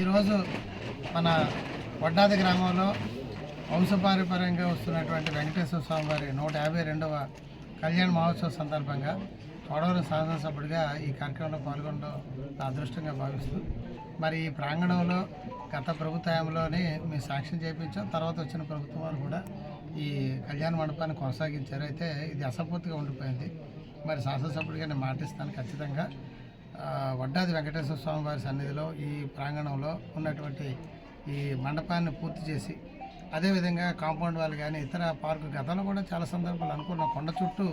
ఈరోజు మన వడ్డాది గ్రామంలో వంశపారంపర్యంగా వస్తున్నటువంటి వెంకటేశ్వర స్వామి వారి నూట యాభై రెండవ కళ్యాణ మహోత్సవ సందర్భంగా తోడవరం శాసనసభ్యుడిగా ఈ కార్యక్రమంలో పాల్గొనడం నా అదృష్టంగా భావిస్తూ మరి ఈ ప్రాంగణంలో గత ప్రభుత్వంలోనే మీ మేము సాక్ష్యం చేయించాం తర్వాత వచ్చిన ప్రభుత్వం వారు కూడా ఈ కళ్యాణ మండపాన్ని కొనసాగించారు. అయితే ఇది అసంపూర్తిగా ఉండిపోయింది. మరి శాసనసభ్యుడిగా నేను మాటిస్తాను ఖచ్చితంగా. వడ్డాది వెంకటేశ్వర స్వామి వారి సన్నిధిలో ఈ ప్రాంగణంలో ఉన్నటువంటి ఈ మండపాన్ని పూర్తి చేసి అదేవిధంగా కాంపౌండ్ వాళ్ళు కానీ ఇతర పార్కు గతంలో కూడా చాలా సందర్భాలు అనుకున్న కొండ చుట్టూ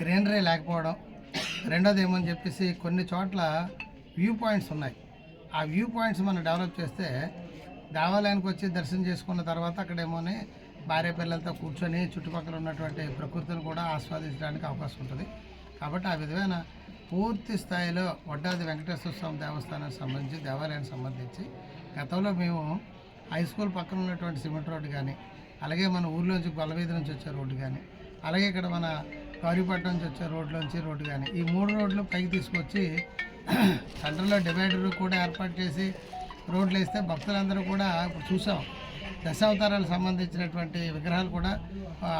గ్రీనరీ లేకపోవడం. రెండోది ఏమని చెప్పేసి కొన్ని చోట్ల వ్యూ పాయింట్స్ ఉన్నాయి. ఆ వ్యూ పాయింట్స్ మనం డెవలప్ చేస్తే దేవాలయానికి వచ్చి దర్శనం చేసుకున్న తర్వాత అక్కడేమోని భార్య పిల్లలతో కూర్చొని చుట్టుపక్కల ఉన్నటువంటి ప్రకృతిని కూడా ఆస్వాదించడానికి అవకాశం ఉంటుంది. కాబట్టి ఆ విధమైన పూర్తి స్థాయిలో వడ్డాది వెంకటేశ్వర స్వామి దేవస్థానానికి సంబంధించి దేవాలయానికి సంబంధించి గతంలో మేము హై స్కూల్ పక్కన ఉన్నటువంటి సిమెంట్ రోడ్డు కానీ అలాగే మన ఊర్లోంచి గొల్లవీధి నుంచి వచ్చే రోడ్డు కానీ అలాగే ఇక్కడ మన గౌరీపట్నం నుంచి వచ్చే రోడ్లోంచి రోడ్డు కానీ ఈ మూడు రోడ్లు పైకి తీసుకొచ్చి సెంటర్లో డివైడర్ కూడా ఏర్పాటు చేసి రోడ్లు వేస్తే భక్తులందరూ కూడా ఇప్పుడు చూసాం. దశావతారాలకు సంబంధించినటువంటి విగ్రహాలు కూడా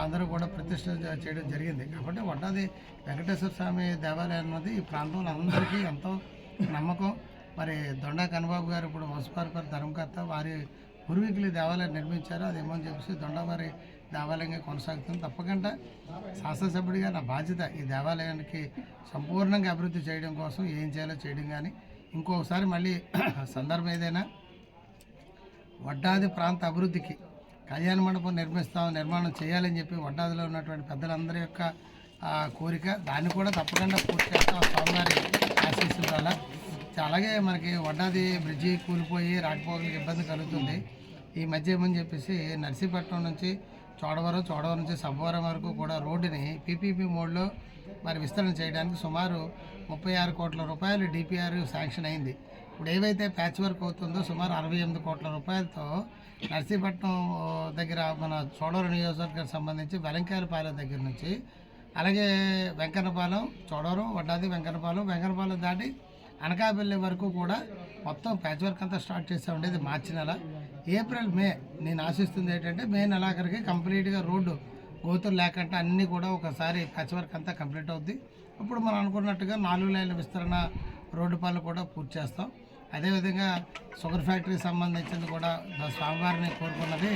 అందరూ కూడా ప్రతిష్ట చేయడం జరిగింది. కాబట్టి వడ్డాది వెంకటేశ్వర స్వామి దేవాలయం అన్నది ఈ ప్రాంతంలో అందరికీ ఎంతో నమ్మకం. మరి దొండా కన్నబాబు గారు ఇప్పుడు వంశపారపరి ధర్మకర్త వారి పూర్వీకులు దేవాలయం నిర్మించారు. అదేమో అని చెప్పేసి దొండవారి దేవాలయంగా కొనసాగుతుంది. తప్పకుండా శాసనసభ్యుడిగా నా బాధ్యత ఈ దేవాలయానికి సంపూర్ణంగా అభివృద్ధి చేయడం కోసం ఏం చేయాలో చేయడం కానీ ఇంకొకసారి మళ్ళీ సందర్భం ఏదైనా వడ్డాది ప్రాంత అభివృద్ధికి కళ్యాణ మండపం నిర్మిస్తాం నిర్మాణం చేయాలని చెప్పి వడ్డాదిలో ఉన్నటువంటి పెద్దలందరి యొక్క కోరిక. దాన్ని కూడా తప్పకుండా పూర్తి చేస్తాం స్వామివారి ఆశీస్సుల వల్ల అలాగే మనకి వడ్డాది బ్రిడ్జి కూలిపోయి రాకపోకలకు ఇబ్బంది కలుగుతుంది. ఈ మధ్య ఏమని చెప్పేసి నర్సీపట్నం నుంచి చోడవరం చోడవరం నుంచి సబ్బవరం వరకు కూడా రోడ్డుని పీపీపీ మోడ్లో మరి విస్తరణ చేయడానికి సుమారు ముప్పై ఆరు కోట్ల రూపాయలు డిపిఆర్ శాంక్షన్ అయింది. ఇప్పుడు ఏవైతే ప్యాచ్ వర్క్ అవుతుందో సుమారు అరవై ఎనిమిది కోట్ల రూపాయలతో నర్సీపట్నం దగ్గర మన చోడవరం నియోజకవర్గానికి సంబంధించి వెలంకాయలపాలెం దగ్గర నుంచి అలాగే వెంకన్నపాలెం చోడవరం వడ్డాది వెంకన్నపాలెం వెంకన్నపాలెం దాటి అనకాపల్లి వరకు కూడా మొత్తం ప్యాచ్ వర్క్ అంతా స్టార్ట్ చేసే ఉండేది మార్చి నెల. ఏప్రిల్ మే నేను ఆశిస్తుంది ఏంటంటే మే నెలాఖరికి కంప్లీట్గా రోడ్డు గోతులు లేకుండా అన్నీ కూడా ఒకసారి ప్యాచ్ వర్క్ అంతా కంప్లీట్ అవుద్ది. ఇప్పుడు మనం అనుకున్నట్టుగా నాలుగు లైన్ల విస్తరణ రోడ్డు పనులు కూడా పూర్తి చేస్తాం. అదేవిధంగా షుగర్ ఫ్యాక్టరీకి సంబంధించింది కూడా స్వామివారిని కోరుకున్నది.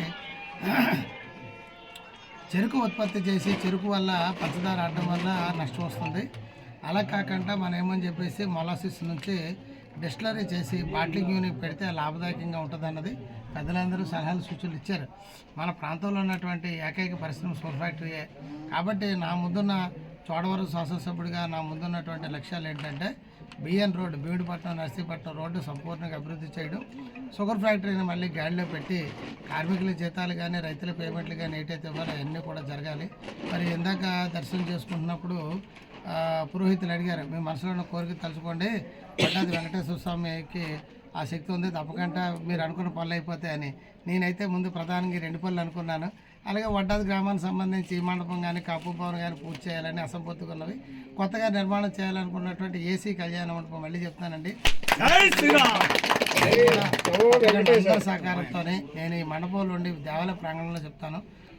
చెరుకు ఉత్పత్తి చేసి చెరుకు వల్ల పంచదార ఆడటం వల్ల నష్టం వస్తుంది. అలా కాకుండా మనం ఏమని చెప్పేసి మొలాసిస్ నుంచి డిస్టిలరీ చేసి బాట్లింగ్ యూనిట్ పెడితే లాభదాయకంగా ఉంటుంది అన్నది పెద్దలందరూ సలహాలు సూచనలు ఇచ్చారు. మన ప్రాంతంలో ఉన్నటువంటి ఏకైక పరిశ్రమ సోల్ ఫ్యాక్టరీయే కాబట్టి నా ముందున్న చోడవరం శాసనసభ్యుడిగా నా ముందున్నటువంటి లక్ష్యాలు ఏంటంటే BN road Beedupatnam Narsipatnam road సంపూర్ణంగా అభివృద్ధి చేయడం షుగర్ ఫ్యాక్టరీని మళ్ళీ గాడిలో పెట్టి కార్మికుల జీతాలు కానీ రైతుల పేమెంట్లు కానీ ఏటైతే ఇవ్వాలో అవన్నీ కూడా జరగాలి. మరి ఇందాక దర్శనం చేసుకుంటున్నప్పుడు పురోహితులు అడిగారు మీ మనసులో ఉన్న కోరిక తలుచుకోండి పట్టాది వెంకటేశ్వర స్వామికి ఆ శక్తి ఉంది తప్పకుండా మీరు అనుకున్న పనులు అయిపోతాయని. నేనైతే ముందు ప్రధానంగా రెండు పనులు అనుకున్నాను. అలాగే వడ్డాది గ్రామానికి సంబంధించి ఈ మండపం కానీ కప్పు భవన్ కానీ పూర్తి చేయాలని అసంపూర్తిగా ఉన్నవి కొత్తగా నిర్మాణం చేయాలనుకున్నటువంటి ఏసీ కళ్యాణ మండపం మళ్ళీ చెప్తానండి సహకారంతోనే నేను ఈ మండపంలో ఉండి దేవాలయ ప్రాంగణంలో చెప్తాను.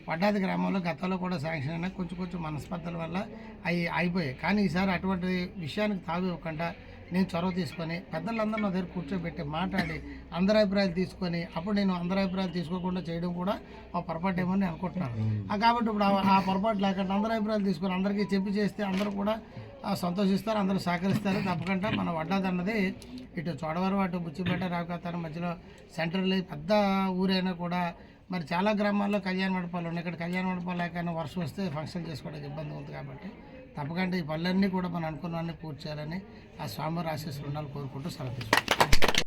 వడ్డాది గ్రామంలో గతంలో కూడా శాంక్షన్ అయినా కొంచెం కొంచెం మనస్పర్ధల వల్ల అవి అయిపోయాయి. కానీ ఈసారి అటువంటి విషయానికి తావి ఇవ్వకుండా నేను చొరవ తీసుకొని పెద్దలందరూ నా దగ్గర కూర్చోబెట్టి మాట్లాడి అందరి అభిప్రాయాలు తీసుకొని అప్పుడు నేను అందరి అభిప్రాయాలు తీసుకోకుండా చేయడం కూడా ఒక పొరపాటు ఏమో నేను అనుకుంటున్నాను. ఆ కాబట్టి ఇప్పుడు ఆ- ఆ పొరపాటు లేకుండా అందరి అభిప్రాయాలు తీసుకొని అందరికీ చెప్పి చేస్తే అందరూ కూడా ఆ, సంతోషిస్తారు అందరూ సహకరిస్తారు. తప్పకుండా మన వడ్డాది అన్నది ఇటు చోడవరం అటు బుచ్చిపేట రావుకాతారం మధ్యలో సెంటర్లో పెద్ద ఊరైనా కూడా మరి చాలా గ్రామాల్లో కళ్యాణ మండపాలు ఉన్నాయి. ఇక్కడ కళ్యాణ మండపాలు లేకైనా వర్షం వస్తే ఫంక్షన్ చేసుకోవడానికి ఇబ్బంది ఉంది కాబట్టి తప్పకుండా ఈ పనులన్నీ కూడా మనం అనుకున్నవన్నీ పూర్తి చేయాలని ఆ స్వామివారి ఆశీస్సులు ఉండాలని కోరుకుంటూ సెలవు తీసుకుంటాం